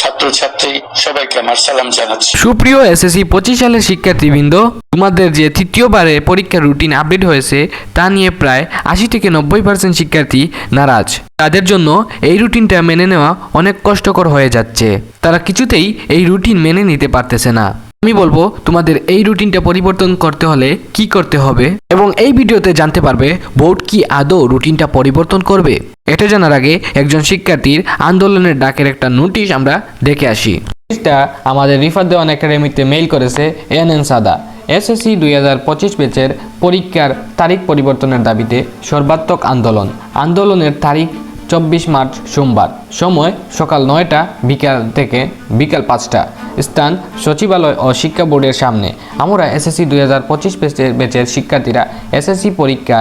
ছাত্রছাত্রী, সবাইকে আমার সালাম জানাচ্ছি। সুপ্রিয় এসএসসি পঁচিশ সালের শিক্ষার্থীবৃন্দ, তোমাদের যে তৃতীয়বারে পরীক্ষার রুটিন আপডেট হয়েছে, তা নিয়ে প্রায় আশি থেকে নব্বই পার্সেন্ট শিক্ষার্থী নারাজ। তাদের জন্য এই রুটিনটা মেনে নেওয়া অনেক কষ্টকর হয়ে যাচ্ছে। তারা কিছুতেই এই রুটিন মেনে নিতে পারতেছে না। আমি বলব, তোমাদের এই রুটিনটা পরিবর্তন করতে হলে কি করতে হবে? এবং এই ভিডিওতে জানতে পারবে, বোর্ড কি আদৌ রুটিনটা পরিবর্তন করবে? এটা জানার আগে একজন শিক্ষার্থীর আন্দোলনের ডাকের একটা নোটিশ আমরা দেখে আসি। নোটিশটা আমাদের রিফার দেওয়ান একাডেমিতে মেইল করেছে এন এন সাদা। এসএসসি দুই হাজার পঁচিশ ব্যাচের পরীক্ষার তারিখ পরিবর্তনের দাবিতে সর্বাত্মক আন্দোলন। আন্দোলনের তারিখ চব্বিশ মার্চ সোমবার। সময় সকাল নয়টা, বিকাল থেকে বিকাল পাঁচটা। স্থান সচিবালয় ও শিক্ষা বোর্ডের সামনে। আমরা এসএসসি দুই হাজার পঁচিশ ব্যাচের শিক্ষার্থীরা এসএসসি পরীক্ষা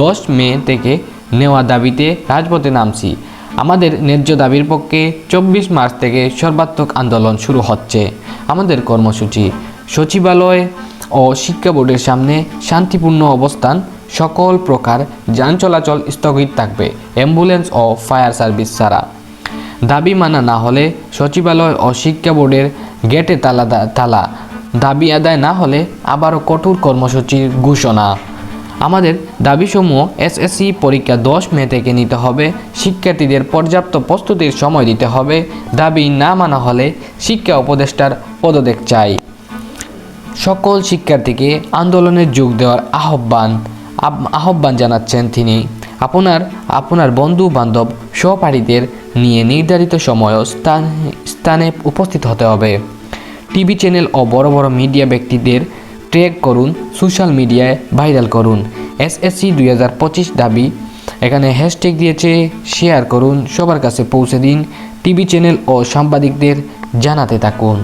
দশ মে থেকে নেওয়া দাবিতে রাজপথে নামছি। আমাদের ন্যায্য দাবির পক্ষে চব্বিশ মার্চ থেকে সর্বাত্মক আন্দোলন শুরু হচ্ছে। আমাদের কর্মসূচি সচিবালয় ও শিক্ষা বোর্ডের সামনে শান্তিপূর্ণ অবস্থান সকল প্রকার যান চলাচল স্থগিত থাকবে। অ্যাম্বুলেন্স ও ফায়ার সার্ভিস ছাড়া। দাবি মানা না হলে সচিবালয় ও শিক্ষা বোর্ডের গেটে তালা তালা। দাবি আদায় না হলে আবারও কঠোর কর্মসূচির ঘোষণা। আমাদের দাবিসমূহ এসএসসি পরীক্ষা দশ মে থেকে নিতে হবে। শিক্ষার্থীদের পর্যাপ্ত প্রস্তুতির সময় দিতে হবে। দাবি না মানা হলে শিক্ষা উপদেষ্টার পদত্যাগ চাই। সকল শিক্ষার্থীকে আন্দোলনে যোগ দেওয়ার আহ্বান। আহ্বান জানাচ্ছেন তিনি। আপনার আপনার বন্ধু বান্ধব সহপাঠীদের নিয়ে নির্ধারিত সময় স্থান, স্থানে উপস্থিত হতে হবে। টিভি চ্যানেল ও বড় বড় মিডিয়া ব্যক্তিদের ট্র্যাক করুন, সোশ্যাল মিডিয়ায় ভাইরাল করুন। এসএসসি দুই হাজার পঁচিশ দাবি। এখানে হ্যাশট্যাগ দিয়েছে, শেয়ার করুন। সবার কাছে পৌঁছে দিন। টিভি চ্যানেল ও সাংবাদিকদের জানাতে থাকুন।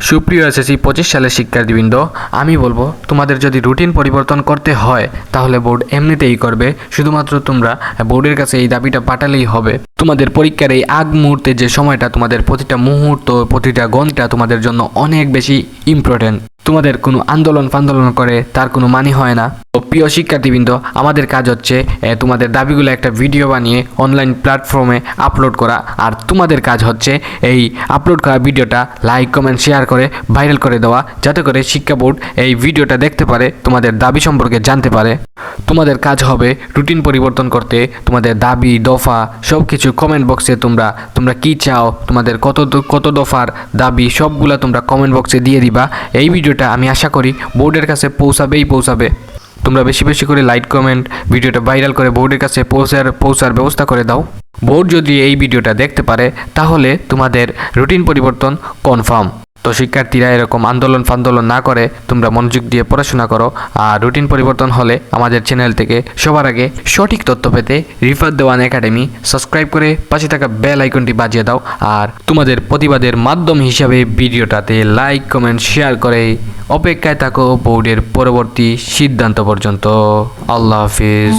সুপ্রিয় এসএসসি পঁচিশ সালের শিক্ষার্থীবৃন্দ, আমি বলব, তোমাদের যদি রুটিন পরিবর্তন করতে হয়, তাহলে বোর্ড এমনিতেই করবে। শুধুমাত্র তোমরা বোর্ডের কাছে এই দাবিটা পাঠালেই হবে। তোমাদের পরীক্ষার এই আগ মুহূর্তে যে সময়টা তোমাদের প্রতিটা মুহূর্ত, প্রতিটা ঘণ্টা তোমাদের জন্য অনেক বেশি ইম্পর্টেন্ট তোমাদের কোনো আন্দোলন ফান্দোলন করে, তার কোনো মানে হয় না। তো প্রিয় শিক্ষার্থীবৃন্দ, আমাদের কাজ হচ্ছে তোমাদের দাবিগুলো একটা ভিডিও বানিয়ে অনলাইন প্ল্যাটফর্মে আপলোড করা। আর তোমাদের কাজ হচ্ছে এই আপলোড করা ভিডিওটা লাইক কমেন্ট শেয়ার করে ভাইরাল করে দেওয়া, যাতে করে শিক্ষা বোর্ড এই ভিডিওটা দেখতে পারে, তোমাদের দাবি সম্পর্কে জানতে পারে। তোমাদের কাজ হবে রুটিন পরিবর্তন করতে, তোমাদের দাবি, দফা সব কিছু কমেন্ট বক্সে তোমরা তোমরা কি চাও, তোমাদের কত কত দফার দাবি সবগুলা তোমরা কমেন্ট বক্সে দিয়ে দিবা। এই ভিডিওটা আমি আশা করি বোর্ডের কাছে পৌঁছাবেই পৌঁছাবে। তোমরা বেশি বেশি করে লাইক, কমেন্ট, ভিডিওটা ভাইরাল করে বোর্ডের কাছে পৌঁছার পৌঁছার ব্যবস্থা করে দাও। বোর্ড যদি এই ভিডিওটা দেখতে পারে, তাহলে তোমাদের রুটিন পরিবর্তন কনফার্ম। তো শিক্ষার্থীরা এরকম আন্দোলন ফান্দোলন না করে তোমরা মনোযোগ দিয়ে পড়াশোনা করো আর রুটিন পরিবর্তন হলে আমাদের চ্যানেল থেকে সবার আগে সঠিক তথ্য পেতে রিফাত দেওয়ান একাডেমি সাবস্ক্রাইব করে পাশে থাকা বেল আইকনটি বাজিয়ে দাও আর তোমাদের প্রতিবাদের মাধ্যম হিসাবে ভিডিওটাতে লাইক কমেন্ট শেয়ার করে অপেক্ষায় থাকো বোর্ডের পরবর্তী সিদ্ধান্ত পর্যন্ত। আল্লাহ হাফিজ।